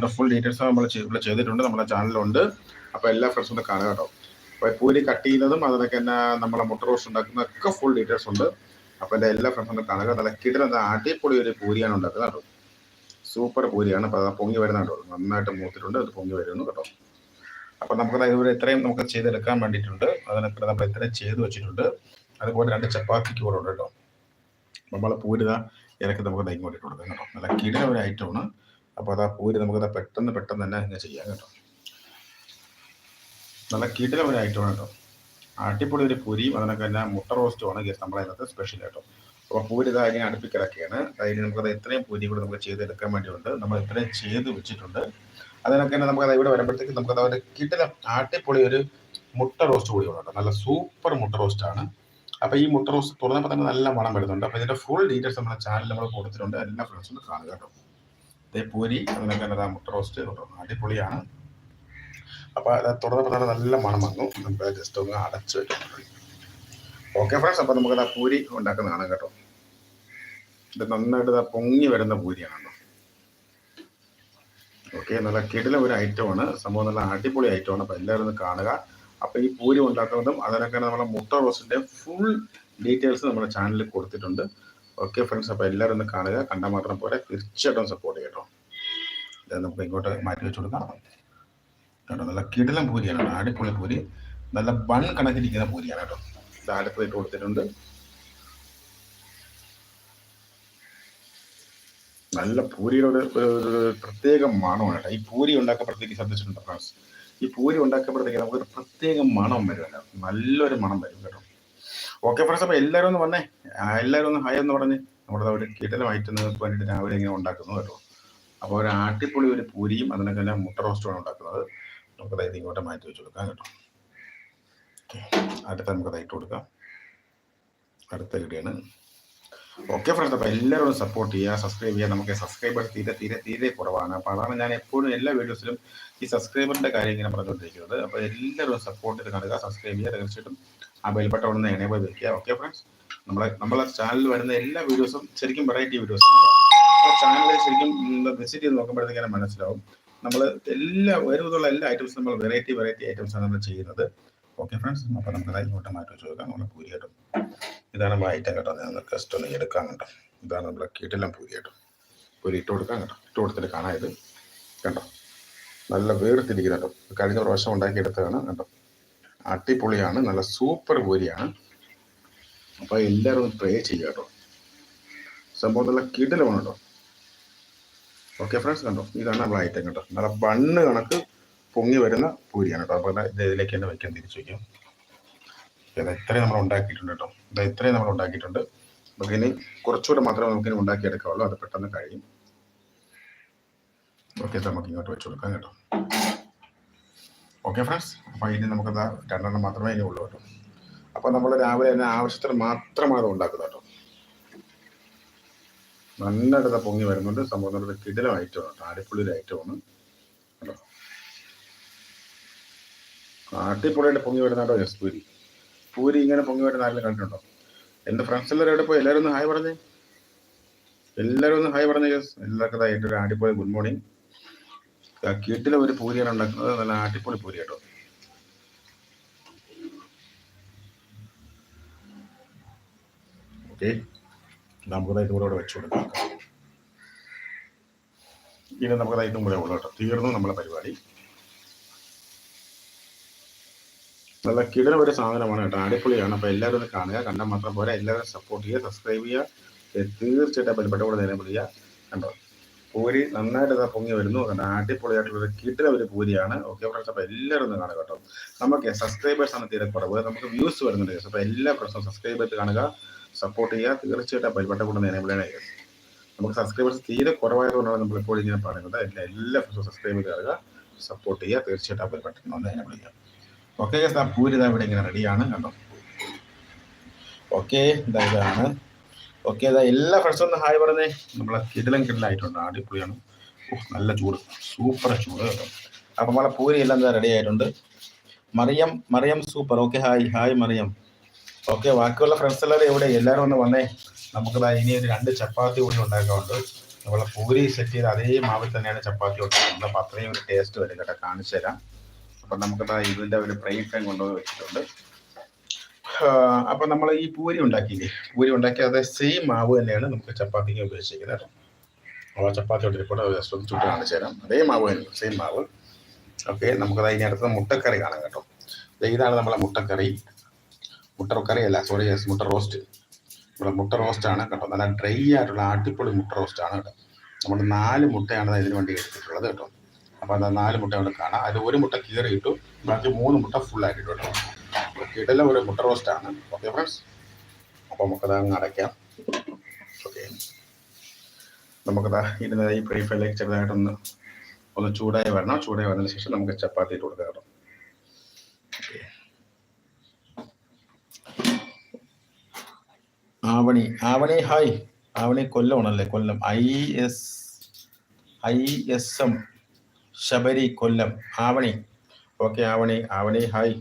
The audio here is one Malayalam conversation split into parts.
അതിന്റെ ഫുൾ ഡീറ്റെയിൽസ് നമ്മൾ ചെയ്തിട്ടുണ്ട്. നമ്മുടെ ചാനലിലുണ്ട് അപ്പോൾ എല്ലാ ഫ്രണ്ട്സും ഒന്ന് കാണുക കേട്ടോ. അപ്പോൾ പൂരി കട്ട് ചെയ്യുന്നതും അതിനൊക്കെ തന്നെ നമ്മളെ മുട്ട റോസ്റ്റ് ഉണ്ടാക്കുന്നതൊക്കെ ഫുൾ ഡീറ്റെയിൽസ് ഉണ്ട്. അപ്പോൾ എന്റെ എല്ലാ ഫ്രണ്ട്സും ഒന്ന് കാണുക. നല്ല അത് അടിപൊളി ഒരു പൂരിയാണ് ഉണ്ടാക്കുന്നത് കേട്ടോ. സൂപ്പർ പൂരിയാണ്. അപ്പോൾ അത് പൊങ്ങി വരുന്ന കേട്ടോ. നന്നായിട്ട് മൂത്തിട്ടുണ്ട്. അത് പൊങ്ങി വരുന്നു കേട്ടോ. അപ്പോൾ നമുക്ക് ഇതുവരെ ഇത്രയും നമുക്ക് ചെയ്തെടുക്കാൻ വേണ്ടിയിട്ടുണ്ട്. അതിനൊക്കെ നമ്മൾ ഇത്രയും ചെയ്ത് വെച്ചിട്ടുണ്ട്. അതുപോലെ രണ്ട് ചപ്പാത്തിക്ക് കൂടെ ഉണ്ട് കേട്ടോ. നമ്മളെ പൂരിത ഇറക്കി നമുക്ക് ഇട്ട് കൊടുക്കാം കേട്ടോ. നല്ല കിടന്ന ഒരു ഐറ്റമാണ് അപ്പോൾ അതാ പൂരി നമുക്കത് പെട്ടെന്ന് പെട്ടെന്ന് തന്നെ ഇങ്ങനെ ചെയ്യാം കേട്ടോ. നല്ല കിടന ഒരു വേണം കേട്ടോ. അടിപൊളി ഒരു പൂരിയും അതിനൊക്കെ തന്നെ മുട്ട റോസ്റ്റുമാണ് ഗസ്റ്റ് നമ്മളെ അതിനകത്ത് സ്പെഷ്യൽ കേട്ടോ അപ്പോൾ പൂരി ഇതാ ഇങ്ങനെ അടുപ്പിക്കിടക്കുകയാണ് അതിന് നമുക്കത് ഇത്രയും പൂരി കൂടെ നമുക്ക് ചെയ്തെടുക്കാൻ വേണ്ടിയുണ്ട്. നമ്മൾ ഇത്രയും ചെയ്ത് വെച്ചിട്ടുണ്ട്. അതിനൊക്കെ തന്നെ നമുക്കത് ഇവിടെ വരുമ്പോഴത്തേക്ക് നമുക്കത് ഒരു കിട്ടില അടിപൊളി ഒരു മുട്ട റോസ്റ്റ് കൂടി ഉണ്ട് നല്ല സൂപ്പർ മുട്ട റോസ്റ്റ് ആണ്. അപ്പോൾ ഈ മുട്ട റോസ്റ്റ് തുറന്നപ്പോൾ തന്നെ നല്ല മണം വരുന്നുണ്ട്. അപ്പോൾ ഇതിന്റെ ഫുൾ ഡീറ്റെയിൽസ് നമ്മുടെ ചാനലിൽ നമ്മൾ കൊടുത്തിട്ടുണ്ട്. എല്ലാ ഫ്രണ്ട്സും കാണുക കേട്ടോ. പൂരി അതിനൊക്കെ തന്നെ മുട്ട റോസ്റ്റ് അടിപൊളിയാണ്. അപ്പോൾ അത് തുടർന്ന് തന്നെ നല്ല മണം വന്നു. നമുക്ക് ജസ്റ്റ് ഒന്ന് അടച്ച് വെക്കാം. ഓക്കെ ഫ്രണ്ട്സ് അപ്പോൾ നമുക്ക് ആ പൂരി ഉണ്ടാക്കുന്നതാണ് കേട്ടോ. ഇത് നന്നായിട്ട് പൊങ്ങി വരുന്ന പൂരിയാണ് ഓക്കെ നല്ല കിടില ഒരു ഐറ്റമാണ് സംഭവം നല്ല അടിപൊളി ഐറ്റമാണ് അപ്പോൾ എല്ലാവരും ഒന്ന് കാണുക. അപ്പോൾ ഈ പൂരി ഉണ്ടാക്കുന്നതും അതിനൊക്കെ നമ്മുടെ മുട്ട റോസിന്റെ ഫുൾ ഡീറ്റെയിൽസ് നമ്മുടെ ചാനലിൽ കൊടുത്തിട്ടുണ്ട്. ഓക്കെ ഫ്രണ്ട്സ് അപ്പോൾ എല്ലാവരും ഒന്ന് കാണുക. കണ്ടാൽ മാത്രം പോരെ. തീർച്ചയായിട്ടും സപ്പോർട്ട് ചെയ്യട്ടോ ഇത് നമുക്ക് ഇങ്ങോട്ട് മാറ്റി വെച്ച് കൊടുക്കാം. നല്ല കിടലം പൂരിയാണ് കേട്ടോ അടിപൊളി പൂരി നല്ല ബൺ കണക്കിരിക്കുന്ന പൂരിയാണ് കേട്ടോ ഇത് ഇട്ട് കൊടുത്തിട്ടുണ്ട്. നല്ല പൂരിയുടെ ഒരു പ്രത്യേക മണം കേട്ടോ ഈ പൂരി ഉണ്ടാക്കപ്പെടുത്തേക്ക് ശ്രദ്ധിച്ചിട്ടുണ്ട് ഫ്രണ്ട്സ് ഈ പൂരി ഉണ്ടാക്കപ്പെടുത്തേക്ക് നമുക്കൊരു പ്രത്യേക മണം വരുമല്ലോ. നല്ലൊരു മണം വരും കേട്ടോ ഓക്കെ ഫ്രണ്ട്സ് അപ്പോൾ എല്ലാവരും ഒന്ന് വന്നേ. എല്ലാവരും ഒന്ന് ഹായ് എന്ന് പറഞ്ഞ് നമ്മുടെ ഒരു കിടലമായിട്ട് നിങ്ങൾക്ക് വേണ്ടിയിട്ട് രാവിലെ ഇങ്ങനെ ഉണ്ടാക്കുന്നു കേട്ടോ. അപ്പോൾ ഒരു ആട്ടിപ്പൊളി ഒരു പൂരിയും അതിനൊക്കെ തന്നെ മുട്ട റോസ്റ്റുമാണ് ഉണ്ടാക്കുന്നത്. നമുക്ക് അതായത് ഇങ്ങോട്ട് മാറ്റി വെച്ച് കൊടുക്കാം കേട്ടോ. അടുത്ത നമുക്ക് അതായിട്ട് കൊടുക്കാം. അടുത്ത വീഡിയോയാണ് ഓക്കെ ഫ്രണ്ട്സ് അപ്പോൾ എല്ലാവരും സപ്പോർട്ട് ചെയ്യുക സബ്സ്ക്രൈബ് ചെയ്യുക. നമുക്ക് സബ്സ്ക്രൈബേഴ്സ് തീരെ തീരെ തീരെ കുറവാണ്. അപ്പോൾ അതാണ് ഞാൻ എപ്പോഴും എല്ലാ വീഡിയോസിലും ഈ സബ്സ്ക്രൈബറിന്റെ കാര്യം ഇങ്ങനെ പറഞ്ഞുകൊണ്ടിരിക്കുന്നത്. അപ്പോൾ എല്ലാവരും സപ്പോർട്ട് ചെയ്ത് കാണുക സബ്സ്ക്രൈബ് ചെയ്യുക. തീർച്ചയായിട്ടും ആ ബെൽബട്ടൺ ഒന്ന് എണേബിൾ വയ്ക്കുക ഓക്കെ ഫ്രണ്ട്സ് നമ്മളെ നമ്മളെ ചാനലിൽ വരുന്ന എല്ലാ വീഡിയോസും ശരിക്കും വെറൈറ്റി വീഡിയോസ് ചാനലിൽ ശരിക്കും വിസിറ്റ് ചെയ്ത് നോക്കുമ്പോഴത്തേക്കാണ് മനസ്സിലാവും. നമ്മൾ എല്ലാ വരുന്നതുള്ള എല്ലാ ഐറ്റംസും നമ്മൾ വെറൈറ്റി വെറൈറ്റി ഐറ്റംസാണ് നമ്മൾ ചെയ്യുന്നത്. ഓക്കെ ഫ്രണ്ട്സ് അപ്പോൾ നമുക്ക് ഇങ്ങോട്ട് മാറ്റി വെച്ച് നോക്കാം. നമ്മൾ പൂരി കേട്ടോ ഇതാണ് നമ്മൾ ഐറ്റം കേട്ടോ ഞാൻ ജസ്റ്റ് ഒന്ന് എടുക്കാൻ കേട്ടോ. ഇതാണ് നമ്മളെ കീട്ടെല്ലാം പൂരി കേട്ടോ പൂരി ഇട്ട് കൊടുക്കാം കേട്ടോ. ഇട്ട് കൊടുത്തിട്ട് കാണാം ഇത്. കണ്ടോ? നല്ല വേർതിരിക്കുന്ന കേട്ടോ. കഴിഞ്ഞ പ്രാവശ്യം ഉണ്ടാക്കിയെടുത്തതാണ് കേട്ടോ. അടിപൊളിയാണ്. നല്ല സൂപ്പർ പൂരിയാണ്. അപ്പോൾ എല്ലാവരും ഒന്ന് ട്രൈ ചെയ്യുക കേട്ടോ. സംഭവം നല്ല കിടലമാണ് കേട്ടോ. ഓക്കെ ഫ്രണ്ട്സ് കണ്ടോ? ഇതാണ് നമ്മളെ ഐറ്റം കേട്ടോ. നല്ല ബണ്ണ് കണക്ക് പൊങ്ങി വരുന്ന പൂരിയാണ്. കേട്ടോ അപ്പോൾ ഇത് ഇതിലേക്ക് തന്നെ വയ്ക്കാൻ തിരിച്ചു വയ്ക്കാം ഇത് ഇത്രയും നമ്മൾ ഉണ്ടാക്കിയിട്ടുണ്ട് കേട്ടോ. ഇത് ഇത്രയും നമ്മൾ ഉണ്ടാക്കിയിട്ടുണ്ട്. നമുക്കിനി കുറച്ചുകൂടെ മാത്രമേ നമുക്കിനി ഉണ്ടാക്കിയെടുക്കാവുള്ളൂ. അത് പെട്ടെന്ന് കഴിയും. ഓക്കെ നമുക്ക് ഇങ്ങോട്ട് വെച്ച് കൊടുക്കാം കേട്ടോ. ഓക്കെ ഫ്രണ്ട്സ് അപ്പോൾ ഇനി നമുക്കത് രണ്ടെണ്ണം മാത്രമേ ഇനി ഉള്ളൂ കേട്ടോ. അപ്പോൾ നമ്മൾ രാവിലെ തന്നെ ആവശ്യത്തിന് മാത്രമാണ് അത് ഉണ്ടാക്കുന്നത് കേട്ടോ. നന്നായിട്ട് പൊങ്ങി വരുന്നുണ്ട്. സംഭവം നല്ല കിടിലം ഐറ്റമാണ് കേട്ടോ. വേണം കേട്ടോ അടിപൊളിയായിട്ട് പൊങ്ങി വരുന്ന യെസ് പൂരി. പൂരി ഇങ്ങനെ പൊങ്ങി വരുന്ന ആരെങ്കിലും കണ്ടിട്ടുണ്ടോ? എന്റെ ഫ്രണ്ട്സ് എല്ലാവരും എവിടെ പോയി? എല്ലാവരും ഒന്ന് ഹായ് പറഞ്ഞേ. എല്ലാവരും ഒന്ന് ഹായ് പറഞ്ഞേ യെസ് എല്ലാവർക്കും ആയിട്ട് ഒരു അടിപൊളി ഗുഡ് മോർണിംഗ് കീട്ടിലെ ഒരു പൂരിയാണ് ഉണ്ടാക്കുന്നത്. നല്ല അടിപൊളി പൂരി കേട്ടോ. ഓക്കെ ഇതും വെച്ച് കൊടുക്കാം. ഇനി നമുക്ക് ഇതും കൂടെ ഉള്ളു കേട്ടോ. തീർന്നു നമ്മളെ പരിപാടി. നല്ല കിടന ഒരു സാധനമാണ് കേട്ടോ. അടിപൊളിയാണ്. അപ്പോൾ എല്ലാവരും കാണുക. കണ്ടാൽ മാത്രം പോരാ. എല്ലാവരും സപ്പോർട്ട് ചെയ്യുക സബ്സ്ക്രൈബ് ചെയ്യുക. തീർച്ചയായിട്ടും ബലപ്പെട്ട കൂടെ നേരം വിളിക്കുക. കണ്ടോ? പൂരി നന്നായിട്ട് പൊങ്ങി വരുന്നു. കണ്ട? അടിപൊളിയായിട്ടുള്ള കിടന ഒരു പൂരിയാണ്. ഓക്കെ ഫ്രണ്ട്സ് അപ്പോൾ എല്ലാവരും ഒന്ന് കാണുക കേട്ടോ. നമുക്ക് സബ്സ്ക്രൈബേഴ്സ് ആണ് തീരെ കുറവ്. നമുക്ക് വ്യൂസ് വരുന്നുണ്ട് അപ്പൊ അപ്പോൾ എല്ലാ പ്രശ്നവും സബ്സ്ക്രൈബ് ചെയ്ത് കാണുക സപ്പോർട്ട് ചെയ്യുക. തീർച്ചയായിട്ടും ബലപ്പെട്ട കൂടെ നേരം വിളിയാണ്. നമുക്ക് സബ്സ്ക്രൈബേഴ്സ് തീരെ കുറവായതുകൊണ്ടാണ് നമ്മൾ ഇപ്പോൾ ഇങ്ങനെ പറയുന്നത്. എല്ലാ എല്ലാ പ്രശ്നവും സബ്സ്ക്രൈബ് ചെയ്ത് കാണുക സപ്പോർട്ട് ചെയ്യുക. തീർച്ചയായിട്ടും ബലപ്പെട്ട നേരം വിളിക്കുക. ഓക്കെ ആ പൂരി ഇതാ ഇവിടെ ഇങ്ങനെ റെഡിയാണ് കണ്ടോ? ഓക്കെ ഇതാ ഇതാണ്. ഓക്കെ ഇതാ എല്ലാ ഫ്രണ്ട്സും ഒന്ന് ഹായ് പറഞ്ഞേ. നമ്മളെ കിടലം കിടിലായിട്ടുണ്ട് അടിപൊളിയാണ്. നല്ല ചൂട്. സൂപ്പർ ചൂട് കേട്ടോ. അപ്പം നമ്മളെ പൂരി എല്ലാം ഇതാ റെഡി ആയിട്ടുണ്ട്. Mariyam Mariyam super okay hi hi Mariyam. Okay ബാക്കിയുള്ള ഫ്രണ്ട്സ് എല്ലാവരും എവിടെ? എല്ലാവരും ഒന്ന് വന്നേ. നമുക്കിതാ ഇനി ഒരു രണ്ട് ചപ്പാത്തി കൂടി ഉണ്ടാക്കാറുണ്ട് നമ്മളെ പൂരി സെറ്റ് ചെയ്ത് അതേ മാവിൽ തന്നെയാണ് ചപ്പാത്തി ഉണ്ടാക്കുന്നത്. അപ്പം അത്രയും ഒരു ടേസ്റ്റ് വരും കേട്ടോ. കാണിച്ചു തരാം അപ്പം നമുക്ക് ഇതിന്റെ ഒരു പ്രൈം ഫ്രെയിം കൊണ്ടുപോയി വെച്ചിട്ടുണ്ട്. അപ്പം നമ്മൾ ഈ പൂരി ഉണ്ടാക്കിയില്ലേ? പൂരി ഉണ്ടാക്കി അതേ സെയിം മാവ് തന്നെയാണ് നമുക്ക് ചപ്പാത്തിക്ക് ഉപയോഗിച്ചിരിക്കുന്നത് കേട്ടോ. അപ്പോൾ ചപ്പാത്തി ഇട്ടിരിപ്പോൾ ജസ്റ്റ് ഒന്ന് ചുട്ട് കാണിച്ചു തരാം. അതേ മാവ് തന്നെ സെയിം മാവ്. ഓക്കെ നമുക്കത് അതിന് അടുത്ത മുട്ടക്കറി കാണാം കേട്ടോ. ഇതാണ് നമ്മളെ മുട്ടക്കറി. മുട്ടക്കറി അല്ല സോറി യെസ് മുട്ട റോസ്റ്റ് നമ്മുടെ മുട്ട റോസ്റ്റ് ആണ് കേട്ടോ. നല്ല ഡ്രൈ ആയിട്ടുള്ള അടിപൊളി മുട്ട റോസ്റ്റ് ആണ് കേട്ടോ. നമ്മൾ നാല് മുട്ടയാണ് ഇതിന് വേണ്ടി എടുത്തിട്ടുള്ളത് കേട്ടോ. അപ്പോൾ അത് നാല് മുട്ട അവിടെ കാണാം. അതിൽ ഒരു മുട്ട കീറി ഇട്ടു. ബാക്കി മൂന്ന് മുട്ട കേട്ടോ. ഇതെല്ലാം ഒരു മുട്ട റോസ്റ്റ് ആണ്. ഓക്കെ ഫ്രണ്ട്സ് അപ്പോൾ നമുക്കത് അങ്ങ് അടയ്ക്കാം. ഓക്കെ നമുക്കത് ഇതിന് ഈ ഫ്രൈ ചെറുതായിട്ടൊന്ന് ഒന്ന് ചൂടായി വരണം. ചൂടായി വന്നതിന് ശേഷം നമുക്ക് ചപ്പാത്തി ഇട്ട് കൊടുക്കാം Avani Avani hi. Avani കൊല്ലമാണല്ലേ? Kollam. I S I S M. Sabari Kollam Avani. Okay Avani Avani hi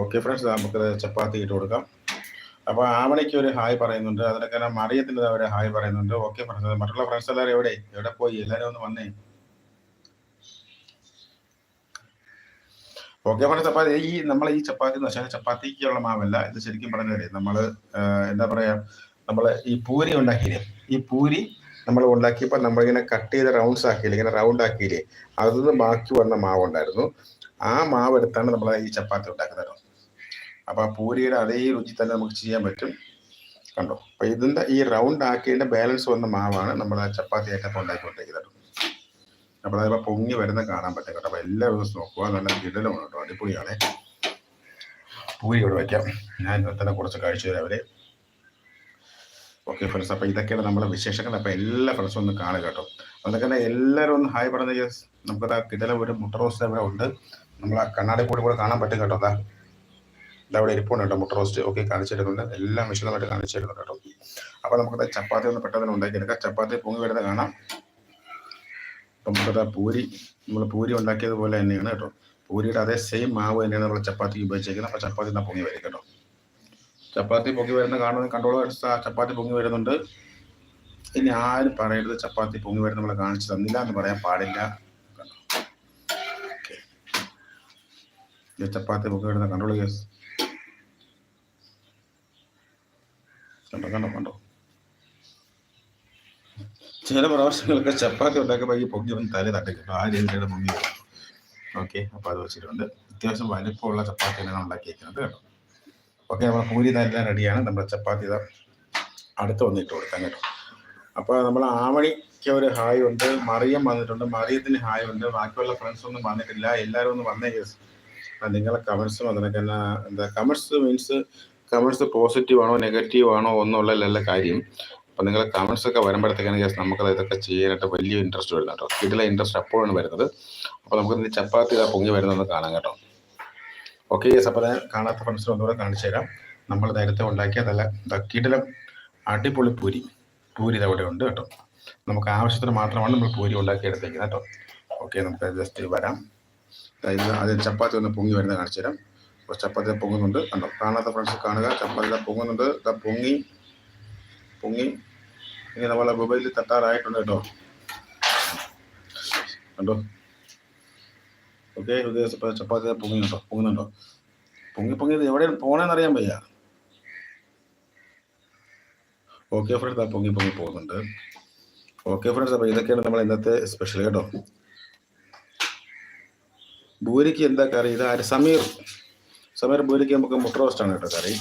okay friends നമുക്ക് ചപ്പാത്തി ഇട്ട് കൊടുക്കാം. അപ്പോൾ ആവണിക്ക് ഒരു ഹായ് പറയുന്നുണ്ട്. അതിനൊക്കെ മറിയത്തിന് അവരെ ഹായ് പറയുന്നുണ്ട്. ഓക്കെ ഫ്രണ്ട്സ് മറ്റുള്ള ഫ്രണ്ട്സ് എല്ലാവരും എവിടെ? എവിടെ പോയി? എല്ലാവരും ഒന്ന് വന്നേ. ഓക്കെ ഫ്രണ്ട്സ് അപ്പൊ ഈ നമ്മൾ ഈ ചപ്പാത്തി എന്ന് വെച്ചാൽ ചപ്പാത്തിക്കുള്ള മാവല്ല. ഇത് ശരിക്കും പറഞ്ഞാലേ നമ്മൾ എന്താ പറയാ നമ്മൾ ഈ പൂരി ഉണ്ടാക്കിയില്ലേ? ഈ പൂരി നമ്മൾ ഉണ്ടാക്കിയപ്പോൾ നമ്മളിങ്ങനെ കട്ട് ചെയ്ത റൗണ്ട്സ് ആക്കിയില്ലേ ഇങ്ങനെ റൗണ്ട് ആക്കിയില്ലേ അതിൽ നിന്ന് ബാക്കി വന്ന മാവ് ഉണ്ടായിരുന്നു. ആ മാവ് എടുത്താണ് നമ്മൾ ഈ ചപ്പാത്തി ഉണ്ടാക്കുന്നത് അപ്പൊ ആ പൂരിയുടെ അതേ രുചി തന്നെ നമുക്ക് ചെയ്യാൻ പറ്റും. കണ്ടോ? അപ്പൊ ഇതിന്റെ ഈ റൗണ്ട് ആക്കിയതിന്റെ ബാലൻസ് വന്ന മാവാണ് നമ്മൾ ആ ചപ്പാത്തി ആയിട്ടൊക്കെ ഉണ്ടാക്കിക്കൊണ്ടിരിക്കുന്നത് അപ്പോൾ അതിപ്പോൾ പൊങ്ങി വരുന്ന കാണാൻ പറ്റും കേട്ടോ. അപ്പോൾ എല്ലാ ദിവസവും നോക്കുക. നല്ല കിടലുമാണ് കേട്ടോ. അടിപൊളിയാണ്. പൂരി ഇവിടെ വയ്ക്കാം ഞാൻ ഇന്നത്തെ കുറച്ച് കഴിച്ചു തരാം അവരെ. ഓക്കെ ഫ്രണ്ട്സ് അപ്പോൾ ഇതൊക്കെയാണ് നമ്മുടെ വിശേഷങ്ങൾ അപ്പൊ എല്ലാ ഫ്രണ്ട്സും ഒന്ന് കാണുക കേട്ടോ. അതൊക്കെ തന്നെ എല്ലാവരും ഒന്ന് ഹായ് പറഞ്ഞ നമുക്ക് കിടല ഒരു മുട്ട റോസ്റ്റ് ഇവിടെ ഉണ്ട്. നമ്മൾ ആ കണ്ണാടി കൂടി കൂടെ കാണാൻ പറ്റും കേട്ടോ. അതാ ഇതവിടെ ഇരിപ്പുണ്ട് കേട്ടോ മുട്ട റോസ്റ്റ് ഓക്കെ കാണിച്ചിരുന്നുണ്ട് എല്ലാം വിശദമായിട്ട് കാണിച്ചിരുന്നു കേട്ടോ. അപ്പൊ നമുക്ക് ചപ്പാത്തി ഒന്ന് പെട്ടെന്ന് ഉണ്ടാക്കിയെടുക്കാം ചപ്പാത്തി പൊങ്ങി വരുന്നത് കാണാം. അപ്പം നമുക്കത് പൂരി നമ്മൾ പൂരി ഉണ്ടാക്കിയതുപോലെ തന്നെയാണ് കേട്ടോ. പൂരിയുടെ അതേ സെയിം മാവ് തന്നെയാണ് നമ്മൾ ചപ്പാത്തിക്ക് ഉപയോഗിച്ചേക്കുന്നത്. അപ്പൊ ചപ്പാത്തി എന്നാൽ പൊങ്ങി വരും കേട്ടോ. ചപ്പാത്തി പൊങ്ങി വരുന്ന കാണുന്ന കണ്ടോളൂ ചപ്പാത്തി പൊങ്ങി വരുന്നുണ്ട്. ഇനി ആരും പറയരുത് ചപ്പാത്തി പൊങ്ങി വരുന്ന നമ്മളെ കാണിച്ചു തന്നില്ല എന്ന് പറയാൻ പാടില്ല. ചപ്പാത്തി പൊങ്ങി വരുന്ന കണ്ടോളൂ കേസ് കണ്ടോ കണ്ടോ കണ്ടോ. ചില പ്രാവശ്യങ്ങളൊക്കെ ചപ്പാത്തി ഉണ്ടാക്കുമ്പോൾ ഈ പൊങ്ങി വന്ന് തല തട്ടിക്കും ആ രീതിയിലാണ് പൊങ്ങി വരും. ഓക്കെ അപ്പോൾ അത് വെച്ചിട്ടുണ്ട്. അത്യാവശ്യം വലിപ്പമുള്ള ചപ്പാത്തിയാണ് ഉണ്ടാക്കിയിരിക്കുന്നത് കേട്ടോ. ഓക്കെ നമ്മൾ പൂരി എല്ലാം റെഡിയാണ്. നമ്മുടെ ചപ്പാത്തി ഇതാ അടുത്ത് വന്നിട്ട് കൊടുക്കാൻ കേട്ടോ. അപ്പോൾ നമ്മൾ ആമണിക്ക് ഒരു ഹായ് ഉണ്ട് മറിയം വന്നിട്ടുണ്ട്. മറിയത്തിന് ഹായ് ഉണ്ട്. ബാക്കിയുള്ള ഫ്രണ്ട്സ് ഒന്നും വന്നിട്ടില്ല. എല്ലാവരും ഒന്ന് വന്നേ കേസ് നിങ്ങളെ കമൻസ് അതിനൊക്കെ എന്താ കമൻസ് മീൻസ് കമൻസ് പോസിറ്റീവ് ആണോ നെഗറ്റീവ് ആണോ ഒന്നുള്ളതല്ല കാര്യം. അപ്പൊ നിങ്ങളെ കമൻസ് ഒക്കെ വരുമ്പോഴത്തേക്കാണ് കേസ് നമുക്ക് ഇതൊക്കെ ചെയ്യാനായിട്ട് വലിയ ഇൻട്രസ്റ്റ് വരുന്നത് കേട്ടോ. ഇതിലെ ഇൻട്രസ്റ്റ് അപ്പോഴാണ് വരുന്നത്? അപ്പോൾ നമുക്ക് ചപ്പാത്തി പൊങ്ങി വരുന്നതെന്ന് കാണാം കേട്ടോ. ഓക്കെ യെസ് അപ്പോൾ കാണാത്ത ഫ്രണ്ട്സിന് ഒന്നുകൂടെ കാണിച്ചു തരാം. നമ്മൾ നേരത്തെ ഉണ്ടാക്കിയ നല്ല കിടിലം അടിപൊളി പൂരി. പൂരി ഇതവിടെ ഉണ്ട് കേട്ടോ. നമുക്ക് ആവശ്യത്തിന് മാത്രമാണ് നമ്മൾ പൂരി ഉണ്ടാക്കി എടുത്തേക്കുന്നത് കേട്ടോ. ഓക്കെ നമുക്ക് ജസ്റ്റ് വരാം. അതായത് ആദ്യം ചപ്പാത്തി ഒന്ന് പൊങ്ങി വരുന്നത് കാണിച്ചു തരാം. അപ്പോൾ ചപ്പാത്തി പൊങ്ങുന്നുണ്ട്. കണ്ടോ? കാണാത്ത ഫ്രണ്ട്സ് കാണുക. ചപ്പാത്തി പൊങ്ങുന്നുണ്ട്. പൊങ്ങി പൊങ്ങി. ഇങ്ങനെ നമ്മളെ മൊബൈലിൽ തട്ടാറായിട്ടുണ്ട് കേട്ടോ. കണ്ടോ? ഓക്കെ ഹൃദയ ചപ്പാത്തി പൊങ്ങി കേട്ടോ പൊങ്ങുന്നുണ്ടോ പൊങ്ങി പൊങ്ങിയത് എവിടെയാണ്? പോണേന്ന് അറിയാൻ വയ്യ. ഓക്കെ ഫ്രണ്ട്സ് ആ പൊങ്ങി പൊങ്ങി പോകുന്നുണ്ട്. ഓക്കെ ഫ്രണ്ട്സ് അപ്പോൾ ഇതൊക്കെയാണ് നമ്മൾ ഇന്നത്തെ സ്പെഷ്യൽ കേട്ടോ. ബൂരിക്ക് എന്താ കറി? ഇത് ആര്? സമീർ. സമീർ ബൂരിക്ക് നമുക്ക് മുട്ട റോസ്റ്റാണ് കേട്ടോ കറി.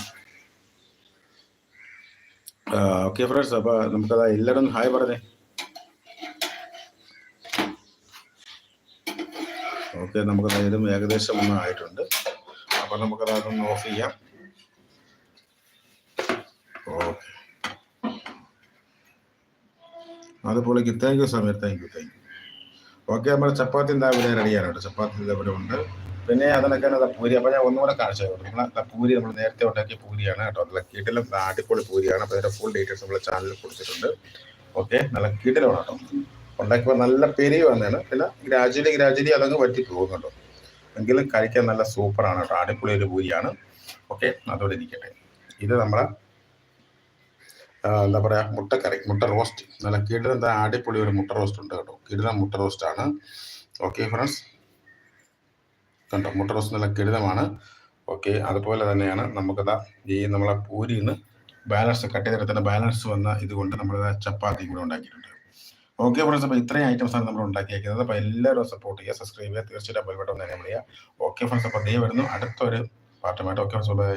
ഓക്കെ ഫ്രണ്ട്സ് അപ്പൊ നമുക്കതാ എല്ലാവരും ഹായ് പറഞ്ഞേ. ഓക്കെ നമുക്ക് ഇതും ഏകദേശം ഒന്നും ആയിട്ടുണ്ട്. അപ്പം നമുക്കത് അതൊന്ന് ഓഫ് ചെയ്യാം. ഓക്കെ. അതുപോലെ thank you Sameer thank you thank you okay നമ്മുടെ ചപ്പാത്തി റെഡിയാണ് കേട്ടോ ചപ്പാത്തി ഇവിടെ ഉണ്ട്. പിന്നെ അതിനൊക്കെ പൂരി. അപ്പം ഞാൻ ഒന്നുകൂടെ കാണിച്ചു നമ്മളെ പൂരി നമ്മൾ നേരത്തെ ഉണ്ടാക്കിയ പൂരിയാണ് കേട്ടോ. നല്ല കീട്ടിലും അടിപൊളി പൂരിയാണ്. അപ്പോൾ അതിന്റെ ഫുൾ ഡീറ്റെയിൽസ് നമ്മൾ ചാനലിൽ കൊടുത്തിട്ടുണ്ട്. ഓക്കെ നല്ല കീട്ടിലാണ് കേട്ടോ. ഉണ്ടാക്കിയപ്പോൾ നല്ല പെരി വന്നതാണ്. പിന്നെ ഗ്രാജുവലി ഗ്രാജുവലി അതങ്ങ് പറ്റി പോകുന്നുണ്ട്. എങ്കിലും കഴിക്കാൻ നല്ല സൂപ്പറാണ് കേട്ടോ. അടിപൊളി ഒരു പൂരിയാണ്. ഓക്കെ അതോടെ ഇരിക്കട്ടെ. ഇത് നമ്മളെ ആ, എന്താ പറയുക മുട്ടക്കറി മുട്ട റോസ്റ്റ്. നല്ല കിടിലം എന്താ അടിപൊളി ഒരു മുട്ട റോസ്റ്റ് ഉണ്ട് കേട്ടോ. കിടിലം മുട്ട റോസ്റ്റ് ആണ് ഓക്കെ ഫ്രണ്ട്സ്. കണ്ടോ മുട്ട റോസ്റ്റ് നല്ല കിടിലമാണ്. ഓക്കെ അതുപോലെ തന്നെയാണ് നമുക്കതാ ഈ നമ്മളെ പൂരിയിൽ നിന്ന് ബാലൻസ് കട്ട് ചെയ്തെടുത്തതിന് ബാലൻസ് വന്ന ഇതുകൊണ്ട് നമ്മൾ ചപ്പാത്തി കൂടെ ഉണ്ടാക്കിയിട്ടുണ്ട്. ഓക്കെ ഫ്രണ്ട്സ് അപ്പോൾ ഇത്രയും ആണ് നമ്മൾ ഉണ്ടാക്കിയേക്കുന്നത്. അപ്പോൾ എല്ലാവരും സപ്പോർട്ട് ചെയ്യുക സബ്സ്ക്രൈബ് ചെയ്യുക. തീർച്ചയായിട്ടും ബെൽ ബട്ടൺ തന്നെ ചെയ്യുക ഓക്കെ ഫ്രണ്ട്സ് അപ്പോൾ ദേ വരുന്നു. അടുത്തൊരു പാർട്ടുമായിട്ട് ഓക്കെ ഫ്രണ്ട്സ് ബൈ